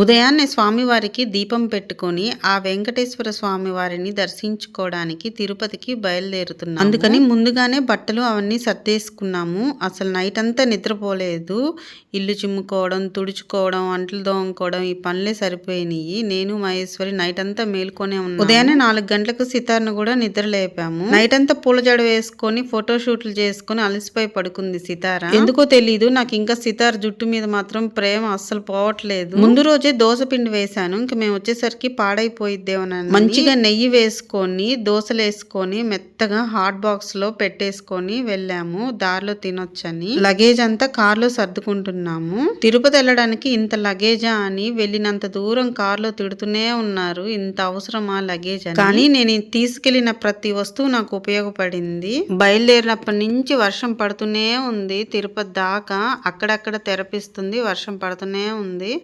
ఉదయాన్నే స్వామివారికి దీపం పెట్టుకొని ఆ వెంకటేశ్వర స్వామి వారిని దర్శించుకోవడానికి తిరుపతికి బయలుదేరుతున్నాం అందుకని ముందుగానే బట్టలు అవన్నీ సర్దేసుకున్నాము. అసలు నైట్ అంతా నిద్రపోలేదు. ఇల్లు చిమ్ముకోవడం తుడుచుకోవడం అంట్లు దోముకోవడం ఈ పనులే సరిపోయినాయి. నేను మహేశ్వరి నైట్ అంతా మేల్కొనే ఉన్నాం ఉదయాన్నే నాలుగు గంటలకు సితార్ను కూడా నిద్ర లేపాము నైట్ అంతా పూల జడ వేసుకొని ఫోటో షూట్లు చేసుకొని అలసిపోయి పడుకుంది సితార. ఎందుకో తెలీదు. నాకు ఇంకా సితార్ జుట్టు మీద మాత్రం ప్రేమ అస్సలు పోవట్లేదు. ముందు రోజు దోశ పిండి వేశాను. ఇంకా మేము వచ్చేసరికి పాడైపోయిద్దేమోనని మంచిగా నెయ్యి వేసుకొని దోశలు వేసుకొని మెత్తగా హాట్ బాక్స్లో పెట్టేసుకొని వెళ్ళాము. దారిలో తినొచ్చని. లగేజ్ అంతా కార్లో సర్దుకుంటున్నాము. తిరుపతి వెళ్ళడానికి ఇంత లగేజా అని వెళ్ళినంత దూరం కార్లో తిడుతూనే ఉన్నారు. ఇంత అవసరమా లగేజ్ అని? కానీ నేను తీసుకెళ్ళిన ప్రతి వస్తువు నాకు ఉపయోగపడింది. బయలుదేరినప్పటి నుంచి వర్షం పడుతూనే ఉంది. తిరుపతి దాకా అక్కడక్కడ తెరపిస్తుంది వర్షం పడుతూనే ఉంది.